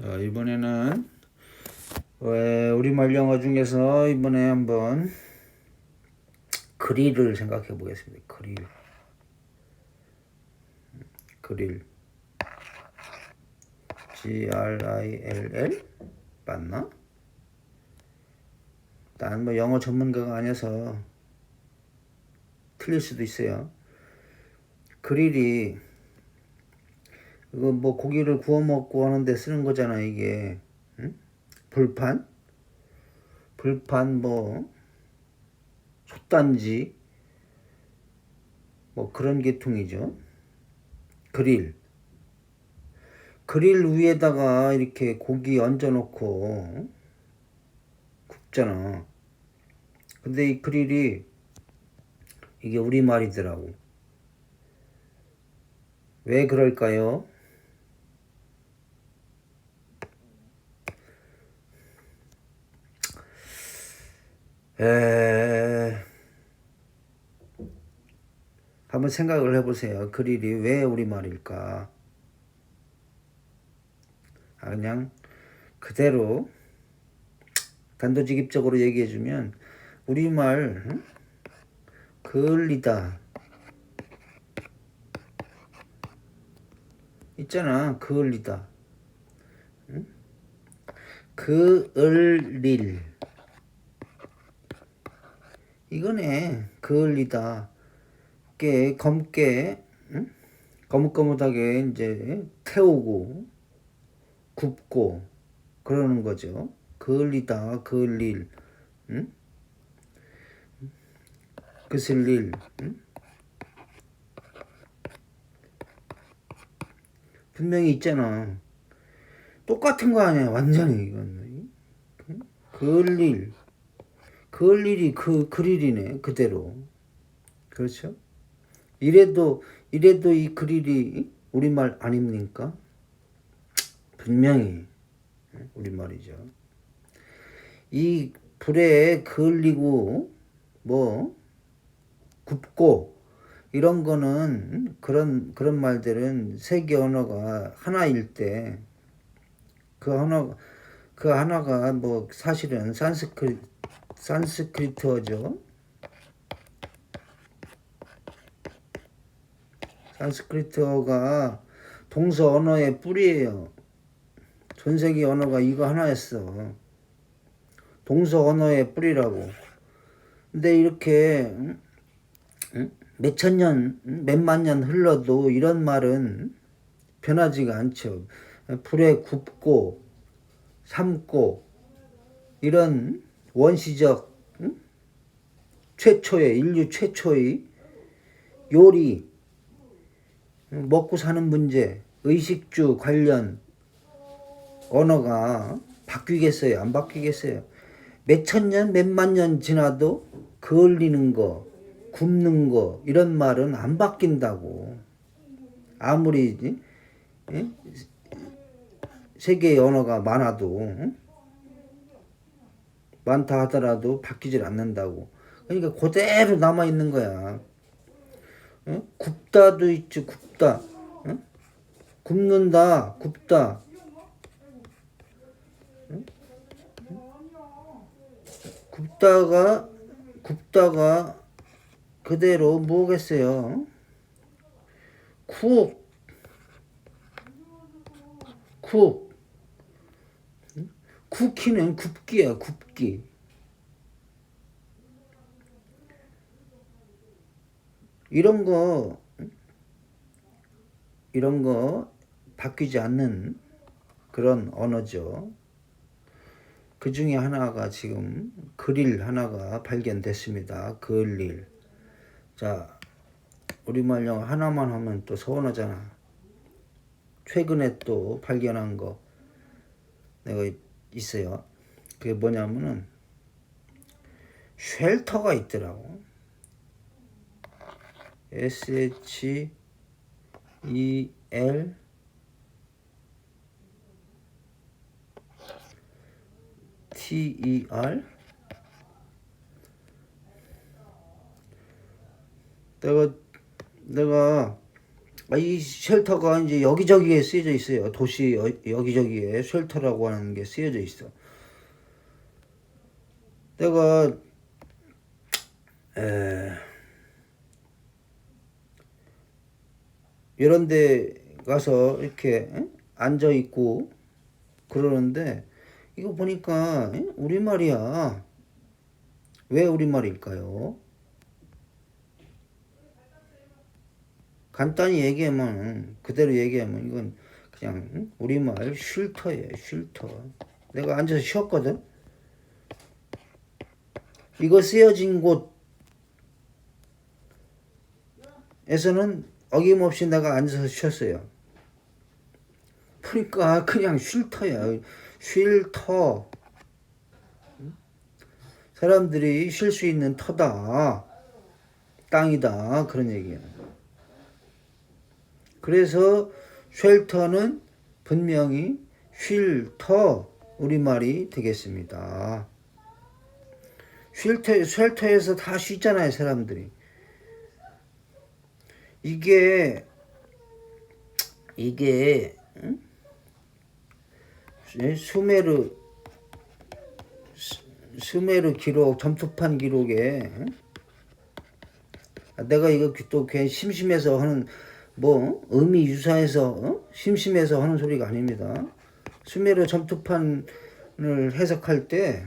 자, 이번에는 왜 우리말 영어 중에서 이번에 한번 그릴을 생각해 보겠습니다. 그릴. 그릴. G R I L L 맞나? 난 뭐 영어 전문가가 아니어서 틀릴 수도 있어요. 그릴이 이거 뭐 고기를 구워 먹고 하는데 쓰는 거잖아 이게. 응? 불판? 불판 뭐 솥단지? 뭐 그런 계통이죠. 그릴. 그릴 위에다가 이렇게 고기 얹어 놓고 굽잖아. 근데 이 그릴이 이게 우리말이더라고. 왜 그럴까요? 에... 한번 생각을 해보세요. 그릴이 왜 우리말일까? 아, 그냥 그대로 단도직입적으로 얘기해주면 우리말 응? 그을리다 있잖아 그을리다 응? 그을릴 이거네 그을리다 깨 검게 응? 거뭇거뭇하게 이제 태우고 굽고 그러는 거죠 그을리다 그을릴 응? 그슬릴 응? 분명히 있잖아 똑같은 거 아니야 완전히 이건 응? 그을릴 그을 일이 그 그릴이네 그대로. 그렇죠? 이래도 이래도 이 그릴이 우리말 아닙니까? 분명히 우리말이죠. 이 불에 그을리고 뭐 굽고 이런 거는 그런 그런 말들은 세계 언어가 하나일 때그 하나 그 하나가 뭐 사실은 산스크리 산스크리트어죠. 산스크리트어가 동서 언어의 뿌리예요. 전 세계 언어가 이거 하나였어. 동서 언어의 뿌리라고. 근데 이렇게 몇천 년, 몇만 년 흘러도 이런 말은 변하지가 않죠. 불에 굽고 삶고 이런 원시적 응? 최초의 인류 최초의 요리 먹고 사는 문제 의식주 관련 언어가 바뀌겠어요 안 바뀌겠어요 몇 천 년 몇만 년 지나도 그을리는 거 굽는 거 이런 말은 안 바뀐다고 아무리 예? 세계의 언어가 많아도 응? 많다 하더라도 바뀌질 않는다고. 그러니까 그대로 남아 있는 거야. 어? 굽다도 있지 굽다. 어? 굽는다 굽다. 어? 굽다가 굽다가 그대로 뭐겠어요? 쿡쿡 쿠키는 굽기야 굽기 이런 거 이런 거 바뀌지 않는 그런 언어죠. 그 중에 하나가 지금 그릴 하나가 발견됐습니다. 그릴. 자, 우리말 영어 하나만 하면 또 서운하잖아. 최근에 또 발견한 거 내가 있어요. 그게 뭐냐면은 쉘터가 있더라고. S H E L T E R 내가 내가 아, 이 쉘터가 이제 여기저기에 쓰여져 있어요. 도시 여, 여기저기에 쉘터라고 하는 게 쓰여져 있어. 내가 에, 이런 데 가서 이렇게 응? 앉아 있고 그러는데 이거 보니까 응? 우리말이야. 왜 우리말일까요? 간단히 얘기하면 그대로 얘기하면 이건 그냥 응? 우리말 쉴터예요 쉴터. 내가 앉아서 쉬었거든? 이거 쓰여진 곳에서는 어김없이 내가 앉아서 쉬었어요. 그러니까 그냥 쉴터야. 쉴터. 사람들이 쉴 수 있는 터다. 땅이다. 그런 얘기야 그래서 쉘터는 분명히 쉴터 우리말이 되겠습니다. 쉴터, 쉘터에서 다 쉬잖아요, 사람들이. 이게, 이게, 응? 수메르, 수- 수메르 기록, 점토판 기록에, 응? 아, 내가 이거 또 괜히 심심해서 하는 뭐 의미 유사해서 어? 심심해서 하는 소리가 아닙니다. 수메르 점토판을 해석할 때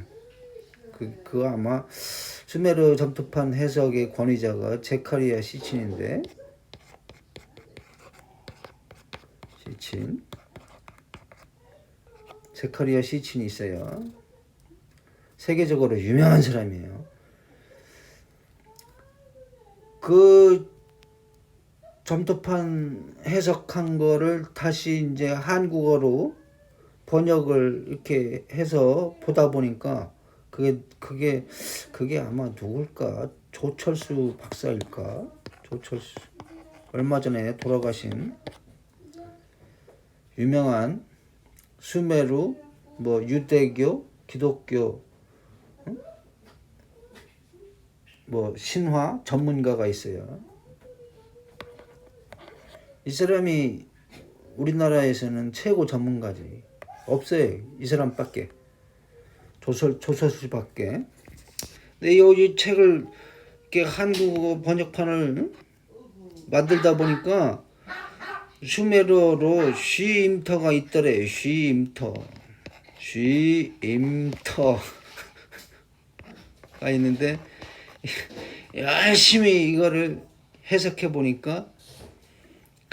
그, 그 아마 수메르 점토판 해석의 권위자가 제카리아 시친인데 시친 제카리아 시친이 있어요. 세계적으로 유명한 사람이에요. 그 점토판 해석한 거를 다시 이제 한국어로 번역을 이렇게 해서 보다 보니까 그게 그게 그게 아마 누굴까 조철수 박사일까 조철수 얼마 전에 돌아가신 유명한 수메르 뭐 유대교 기독교 응? 뭐 신화 전문가가 있어요. 이 사람이 우리나라에서는 최고 전문가지. 없어요. 이 사람밖에. 조설 조설수밖에. 근데 이 책을 이렇게 한국어 번역판을 응? 만들다 보니까 수메르어로 쉬임터가 있더래. 쉬임터. 쉬임터가 있는데 열심히 이거를 해석해 보니까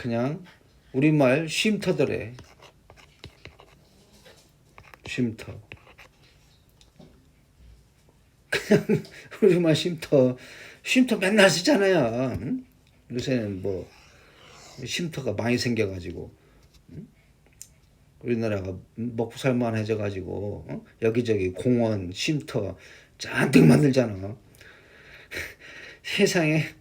그냥 우리말 쉼터더래. 쉼터. 그냥 우리말 쉼터. 쉼터 맨날 쓰잖아요. 응? 요새는 뭐 쉼터가 많이 생겨가지고 응? 우리나라가 먹고 살만해져가지고 어? 여기저기 공원 쉼터 잔뜩 만들잖아. 세상에 아,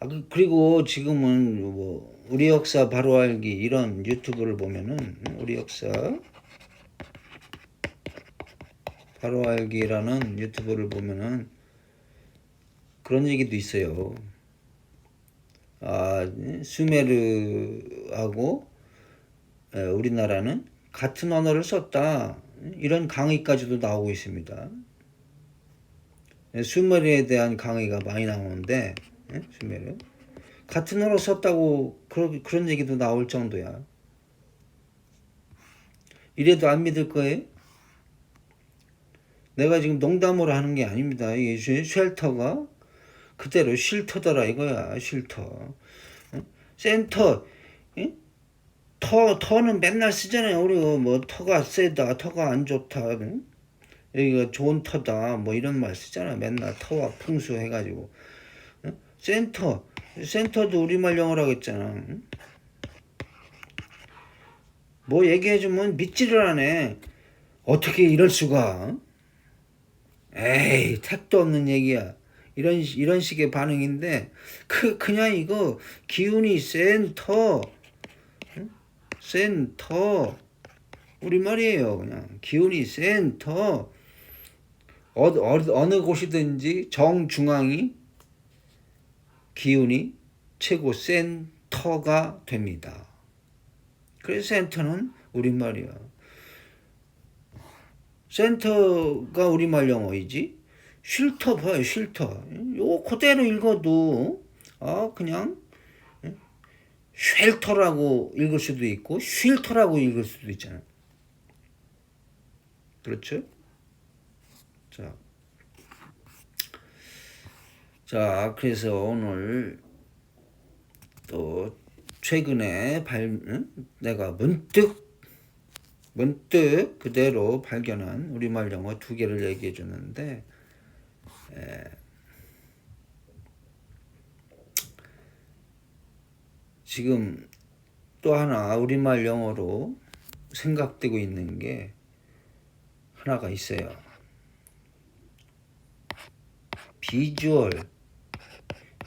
그- 그리고 지금은 뭐 우리 역사 바로 알기 이런 유튜브를 보면은 우리 역사 바로 알기라는 유튜브를 보면은 그런 얘기도 있어요. 아, 수메르하고 에, 우리나라는 같은 언어를 썼다. 이런 강의까지도 나오고 있습니다. 에, 수메르에 대한 강의가 많이 나오는데 예? 수메르 같은 언어 썼다고 그런 그런 얘기도 나올 정도야. 이래도 안 믿을 거예요? 내가 지금 농담으로 하는 게 아닙니다. 이게 쉘- 쉘터가 그대로 쉴터더라 이거야. 어? 센터 예? 터 터는 맨날 쓰잖아요. 우리가 뭐 터가 세다, 터가 안 좋다. 응? 여기가 좋은 터다 뭐 이런 말 쓰잖아. 맨날 터와 풍수 해가지고. 응? 센터 센터도 우리말 영어라고 했잖아. 응? 뭐 얘기해주면 믿지를 않네. 어떻게 이럴 수가? 에이 택도 없는 얘기야. 이런 이런 식의 반응인데 그 그냥 이거 기운이 센터 응? 센터 우리 말이에요. 그냥 기운이 센터 어, 어, 어느 곳이든지 정중앙이 기운이 최고 센터가 됩니다. 그래서 센터는 우리말이야. 센터가 우리말 영어이지. 쉴터 봐요, 쉴터. 요거 그대로 읽어도, 아, 그냥, 쉘터라고 읽을 수도 있고, 쉴터라고 읽을 수도 있잖아요. 그렇죠? 자. 자, 그래서 오늘 또 최근에 발, 응? 내가 문득 문득 그대로 발견한 우리말 영어 두 개를 얘기해 줬는데 에, 지금 또 하나 우리말 영어로 생각되고 있는 게 하나가 있어요. 비주얼.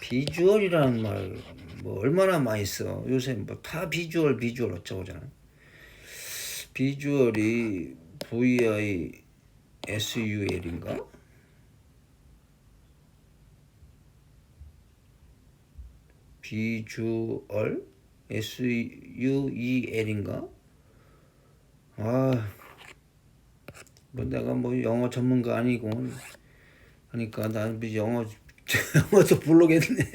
비주얼이라는 말 뭐 얼마나 많이 써. 요새 뭐 다 비주얼 비주얼 어쩌고잖아. 비주얼이 VI SUL인가? 비주얼 SUEL인가? 아, 뭐 내가 뭐 영어 전문가 아니고 하니까 나는 뭐 영어 영어도 모르겠네.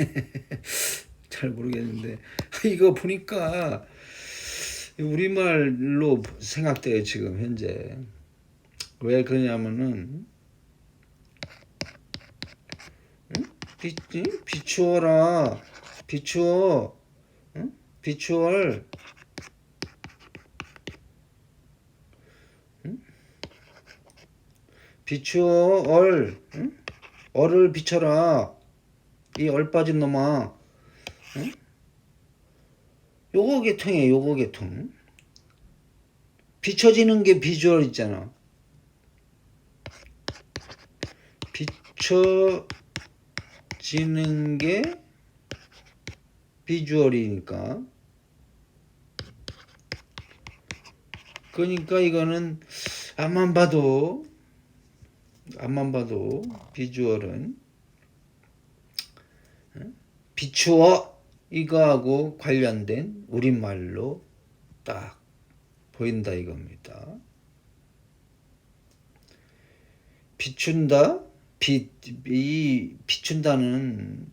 잘 모르겠는데 이거 보니까 우리말로 생각돼요 지금 현재 왜 그러냐면은 응? 비, 응? 비추어라 비추어 응? 비추얼 응? 비추어 얼 응? 얼을 비춰라. 이 얼 빠진 놈아. 응? 요거 계통이에요 요거 계통. 비춰지는 게 비주얼 있잖아. 비춰지는 게 비주얼이니까. 그러니까 이거는 앞만 봐도 앞만 봐도 비주얼은 비추어 이거하고 관련된 우리말로 딱 보인다 이겁니다. 비춘다 비, 이 비춘다는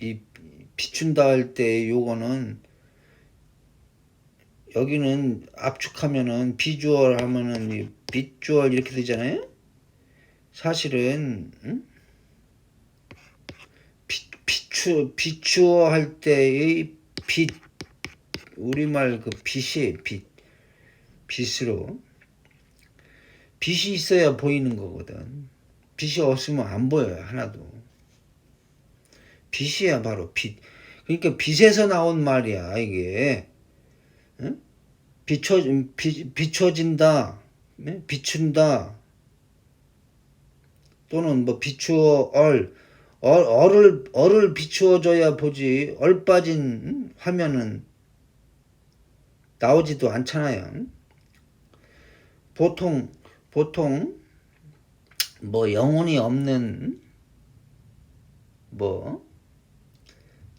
이 비춘다 할 때 요거는 여기는 압축하면은 비주얼 하면은 이 비주얼 이렇게 되잖아요. 사실은 응? 비, 비추 비추어 할 때의 빛 우리말 그 빛이 빛 빛으로 빛이 있어야 보이는 거거든. 빛이 없으면 안 보여요 하나도. 빛이야 바로 빛. 그러니까 빛에서 나온 말이야 이게. 응? 비춰 비, 비춰진다, 네? 비춘다. 또는 뭐 비추어 얼, 얼 얼을 얼을 비추어줘야 보지 얼 빠진 응? 화면은 나오지도 않잖아요. 보통 보통 뭐 영혼이 없는 뭐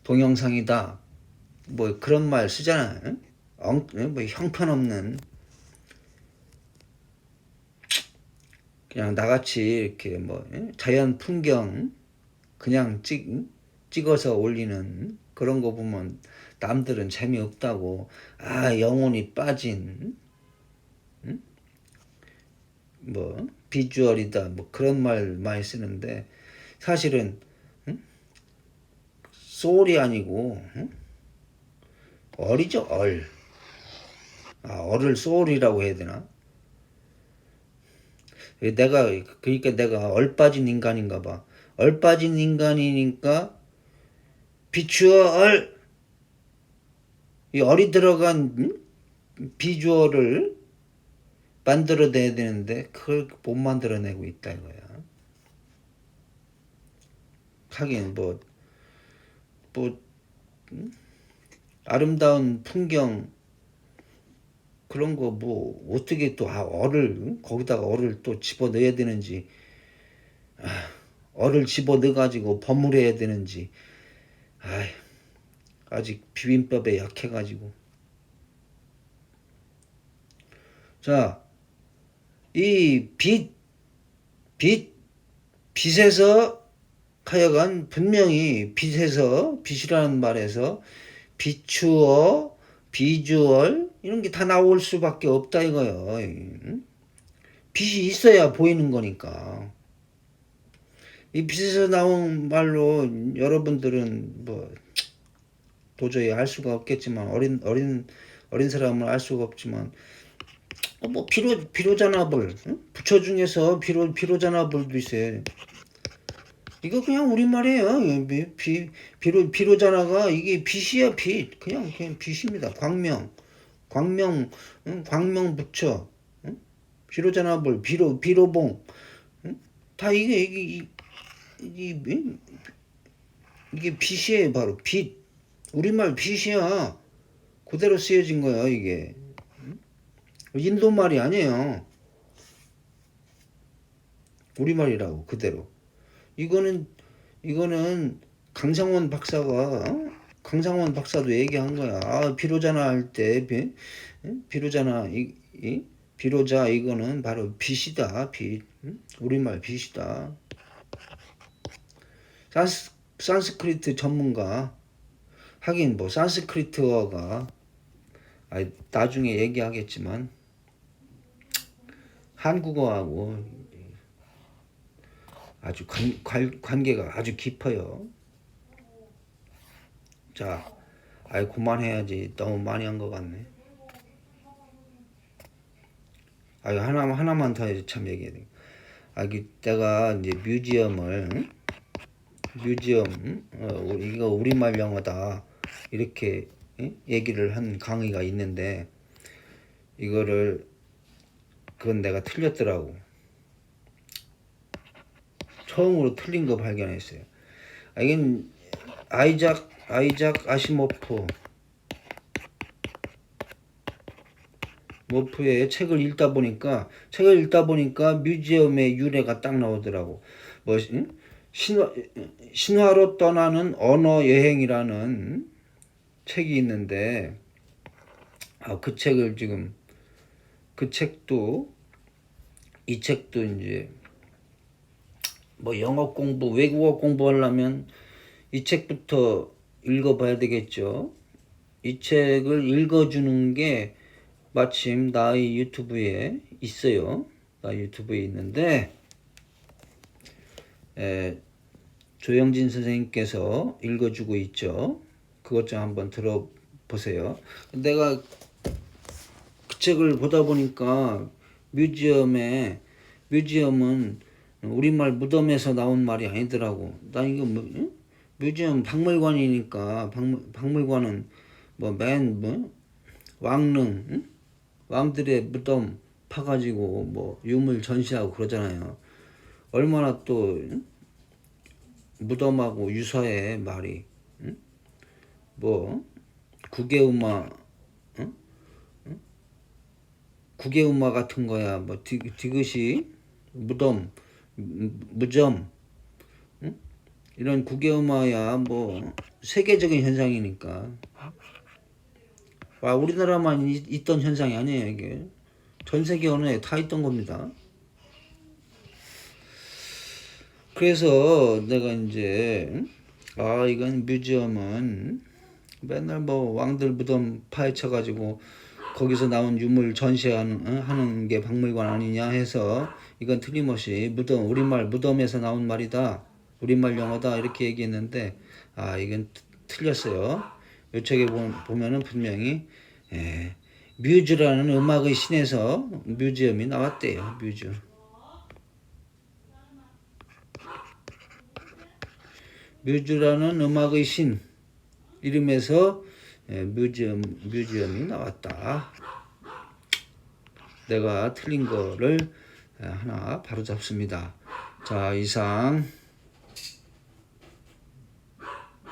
동영상이다 뭐 그런 말 쓰잖아요. 엉, 뭐 형편없는 그냥 나같이 이렇게 뭐 예? 자연 풍경 그냥 찍 찍어서 올리는 그런 거 보면 남들은 재미없다고 아 영혼이 빠진 응? 뭐 비주얼이다 뭐 그런 말 많이 쓰는데 사실은 응? 소울이 아니고 응? 얼이죠 얼. 아 얼을 소울이라고 해야 되나? 내가 그러니까 내가 얼 빠진 인간인가 봐. 얼 빠진 인간이니까 비추어 얼. 이 얼이 들어간 음? 비주얼을 만들어내야 되는데 그걸 못 만들어내고 있다 이거야. 하긴 뭐 뭐, 음? 아름다운 풍경 그런 거 뭐 어떻게 또 아, 응? 거기다가 얼을 또 집어 넣어야 되는지 아, 얼을 집어 넣어 가지고 버무려야 되는지 아 아직 비빔밥에 약해 가지고. 자, 이 빛, 빛, 빛에서 하여간 분명히 빛에서, 빛이라는 말에서 비추어, 비주얼, 이런 게 다 나올 수밖에 없다 이거요. 응? 빛이 있어야 보이는 거니까. 이 빛에서 나온 말로 여러분들은 뭐 도저히 알 수가 없겠지만 어린 어린 어린 사람은 알 수가 없지만 어, 뭐 비로 비로자나불 응? 부처 중에서 비로 비로자나불도 있어요. 이거 그냥 우리 말이에요. 비, 비 비로 비로자나가 이게 빛이야 빛 그냥 그냥 빛입니다. 광명 광명 응? 광명 부처 응? 비로자나불 비로 비로봉 응? 다 이게 이게 이- 이, 이, 이게 빛이에요 바로 빛 우리말 빛이야 그대로 쓰여진 거야 이게 응? 인도 말이 아니에요 우리말이라고 그대로 이거는 이거는 강상원 박사가 어? 강상원 박사도 얘기한 거야 아, 비로자나 할때 비, 응? 비로자나 이, 이 비로자 이거는 바로 빛이다 빛 응? 우리말 빛이다 산스, 산스크리트 전문가 하긴 뭐 산스크리트어가 아 나중에 얘기하겠지만 한국어하고 아주 관, 관, 관계가 아주 깊어요. 자, 아이 그만해야지 너무 많이 한 것 같네. 아 하나 하나만 더참 얘기해야 돼. 아 이게 내가 이제 뮤지엄을 응? 뮤지엄 어, 이거 우리말 영어다 이렇게 응? 얘기를 한 강의가 있는데 이거를 그건 내가 틀렸더라고 처음으로 틀린 거 발견했어요 아, 이건 아이작 아이작 아시모프 모프의 책을 읽다 보니까 책을 읽다 보니까 뮤지엄의 유래가 딱 나오더라고 뭐 응? 신화, 신화로 떠나는 언어 여행이라는 책이 있는데 아, 그 책을 지금 그 책도 이 책도 이제 뭐 영어 공부, 외국어 공부하려면 이 책부터 읽어봐야 되겠죠. 이 책을 읽어주는 게 마침 나의 유튜브에 있어요. 나 유튜브에 있는데 에, 조영진 선생님께서 읽어주고 있죠. 그것 좀 한번 들어보세요. 내가 그 책을 보다 보니까 뮤지엄에 뮤지엄은 우리말 무덤에서 나온 말이 아니더라고. 나 이거 뭐, 응? 뮤지엄 박물관이니까 박물, 박물관은 뭐맨 뭐, 왕릉 응? 왕들의 무덤 파가지고 뭐 유물 전시하고 그러잖아요. 얼마나 또 응? 무덤하고 유사해 말이 응? 뭐? 응? 구개우마 같은 거야 뭐 디, 디귿이 무덤 무- 무점 응? 이런 구개우마야 뭐 세계적인 현상이니까 와 우리나라만 이- 있던 현상이 아니에요 이게 전 세계 언어에 다 있던 겁니다. 그래서 내가 이제 응? 아 이건 뮤지엄은 맨날 뭐 왕들 무덤 파헤쳐 가지고 거기서 나온 유물 전시하는 응? 하는 게 박물관 아니냐 해서 이건 틀림없이 무덤 우리말 무덤에서 나온 말이다 우리말 영어다 이렇게 얘기했는데 아 이건 트- 틀렸어요 요 책에 보- 보면은 분명히 예, 뮤즈라는 음악의 신에서 뮤지엄이 나왔대요 뮤즈 뮤즈라는 음악의 신 이름에서 예, 뮤지엄 뮤지엄이 나왔다. 내가 틀린 거를 예, 하나 바로 잡습니다. 자 이상